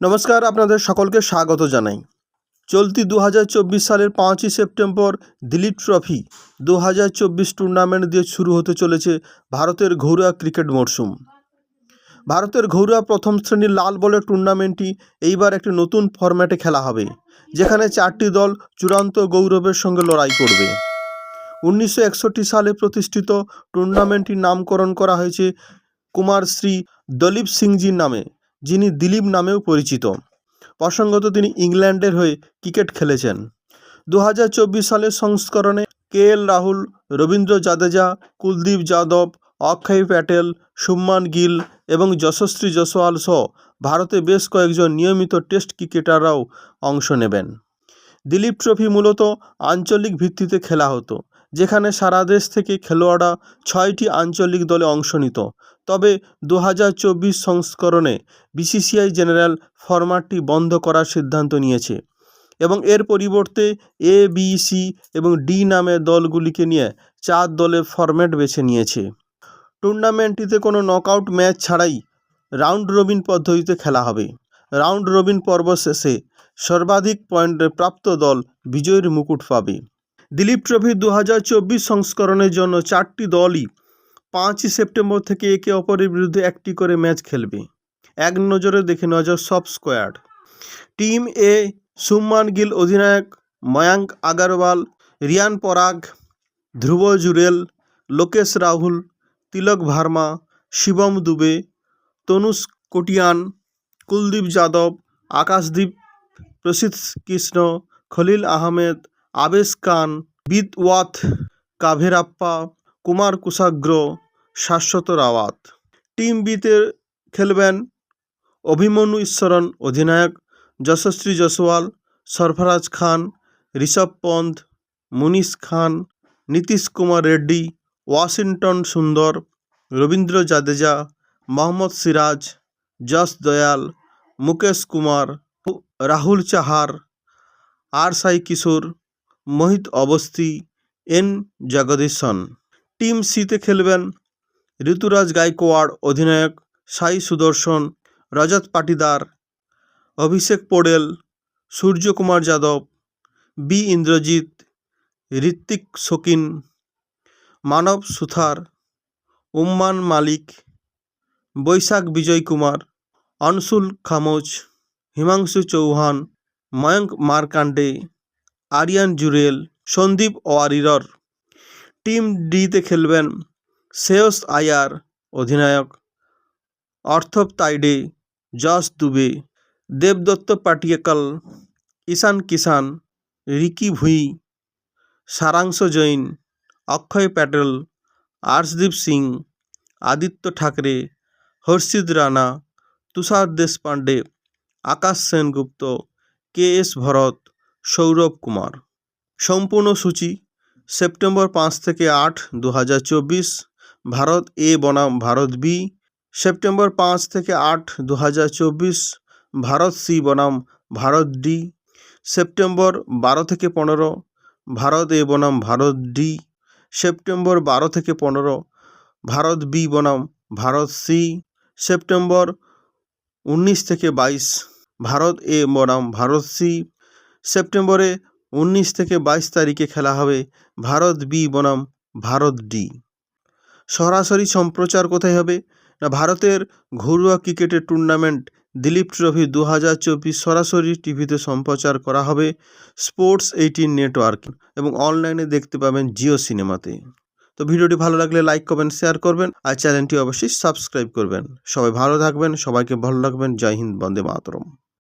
নমস্কার, আপনাদের সকলকে স্বাগত জানাই। চলতি দু হাজার চব্বিশ সালের পাঁচই সেপ্টেম্বর দিলীপ ট্রফি দু হাজার চব্বিশ টুর্নামেন্ট দিয়ে শুরু হতে চলেছে ভারতের ঘরোয়া ক্রিকেট মরশুম। ভারতের ঘরোয়া প্রথম শ্রেণির লাল বলের টুর্নামেন্টটি এইবার একটি নতুন ফরম্যাটে খেলা হবে, যেখানে চারটি দল চূড়ান্ত গৌরবের সঙ্গে লড়াই করবে। উনিশশো একষট্টি সালে প্রতিষ্ঠিত টুর্নামেন্টটির নামকরণ করা হয়েছে কুমার শ্রী দলীপ সিংজির নামে। যিনি দিলীপ নামেও পরিচিত। প্রসঙ্গত তিনি ইংল্যান্ডের হয়ে ক্রিকেট খেলেছেন। দু হাজার চব্বিশ সালের সংস্করণে কে এল রাহুল, রবীন্দ্র জাদেজা, কুলদীপ যাদব, অক্ষয় প্যাটেল, শুভমান গিল এবং যশস্বী জসওয়াল সহ ভারতে বেশ কয়েকজন নিয়মিত টেস্ট ক্রিকেটাররাও অংশ নেবেন। দিলীপ ট্রফি মূলত আঞ্চলিক ভিত্তিতে খেলা হতো। যেখানে সারা দেশ থেকে খেলোয়াড়রা ছয়টি আঞ্চলিক দলে অংশ নিত। তবে দু হাজার চব্বিশ সংস্করণে বিসিসিআই জেনারেল ফরম্যাটটি বন্ধ করার সিদ্ধান্ত নিয়েছে এবং এর পরিবর্তে এ, বি, সি এবং ডি নামে দলগুলিকে নিয়ে চার দলের ফরম্যাট বেছে নিয়েছে। টুর্নামেন্টটিতে কোনো নকআউট ম্যাচ ছাড়াই রাউন্ড রবিন পদ্ধতিতে খেলা হবে। রাউন্ড রবিন পর্ব শেষে সর্বাধিক পয়েন্ট প্রাপ্ত দল বিজয়ীর মুকুট পাবে। দিলীপ ট্রফি দু সংস্করণের জন্য চারটি দলই পাঁচই সেপ্টেম্বর থেকে একে অপরের বিরুদ্ধে একটি করে ম্যাচ খেলবে। এক নজরে দেখে নজর সব squad. Team A Shubman Gill, অধিনায়ক ময়াঙ্ক আগারওয়াল, রিয়ান পরাগ, ধ্রুব জুরেল লোকেশ রাহুল, তিলক ভার্মা, শিবম দুবে তনুষ কোটিয়ান, কুলদীপ যাদব, আকাশদীপ, প্রসিদ্ধ কৃষ্ণ, খলিল আহমেদ আবেশ খান বিদওয়াত, কাভেরাপ্পা, কুমার কুশাগ্র, শাশ্বত রাওয়াত। টিম বিতে খেলবেন অভিমন্যু ঈশ্বরন, অধিনায়ক যশস্বী জসওয়াল সরফরাজ খান, ঋষভ পন্থ, মুনিশ খান, নীতিশ কুমার রেড্ডি, ওয়াশিংটন সুন্দর, রবীন্দ্র জাদেজা, মোহাম্মদ সিরাজ, যশ দয়াল, মুকেশ কুমার, রাহুল চাহার আর সাই কিশোর মোহিত অবস্থি, এন. জগদীশন। টিম সিতে খেলবেন ঋতুরাজ গাইকোয়াড়, অধিনায়ক সাই সুদর্শন, রজত পাটিদার, অভিষেক পোড়েল, সূর্যকুমার যাদব, বি. ইন্দ্রজিৎ, ঋত্বিক শকিন মানব সুথার, উম্মান মালিক, বৈশাখ বিজয় কুমার অনসুল খামোজ, হিমাংশু চৌহান ময়ঙ্ক মার্কান্ডে আরিয়ান জুরেল সন্দীপ ওয়ারিরর টিম ডিতে খেলবেন শ্রেয়স আয়ার, অধিনায়ক অর্থব তাইডে যশ দুবে, দেবদত্ত পাটিয়াকাল, ঈশান কিষান, রিকি ভুঁই, সারাংশ জৈন, অক্ষয় প্যাটেল, আর্শদীপ সিং, আদিত্য ঠাকরে, হর্ষিত রানা, তুষার দেশপান্ডে আকাশ সেনগুপ্ত, কে এস ভরত সৌরভ কুমার। সম্পূর্ণ সূচি, সেপ্টেম্বর পাঁচ থেকে আট দু ভারত এ বনাম, ভারত বি। সেপ্টেম্বর পাঁচ থেকে আট দু ভারত সি বনাম, ভারত ডি। সেপ্টেম্বর বারো থেকে পনেরো, ভারত এ বনাম, ভারত ডি। সেপ্টেম্বর বারো থেকে পনেরো, ভারত বি বনাম, ভারত সি। সেপ্টেম্বর উনিশ থেকে বাইশ, ভারত এ বনাম, ভারত সি। সেপ্টেম্বরে উনিশ থেকে বাইশ তারিখে খেলা হবে ভারত বি বনাম, ভারত ডি। সরাসরি সম্প্রচার কোথায় হবে? না, ভারতের ঘরোয়া ক্রিকেটের টুর্নামেন্ট দিলীপ ট্রফি দু হাজার চব্বিশ সরাসরি টিভিতে সম্প্রচার করা হবে স্পোর্টস এইটিন নেটওয়ার্ক এবং অনলাইনে দেখতে পাবেন জিও সিনেমাতে। তো ভিডিওটি ভালো লাগলে লাইক করবেন শেয়ার করবেন আর চ্যানেলটি অবশ্যই সাবস্ক্রাইব করবেন। সবাই ভালো থাকবেন, সবাইকে ভালো রাখবেন। জয় হিন্দ, বন্দে মাতরম।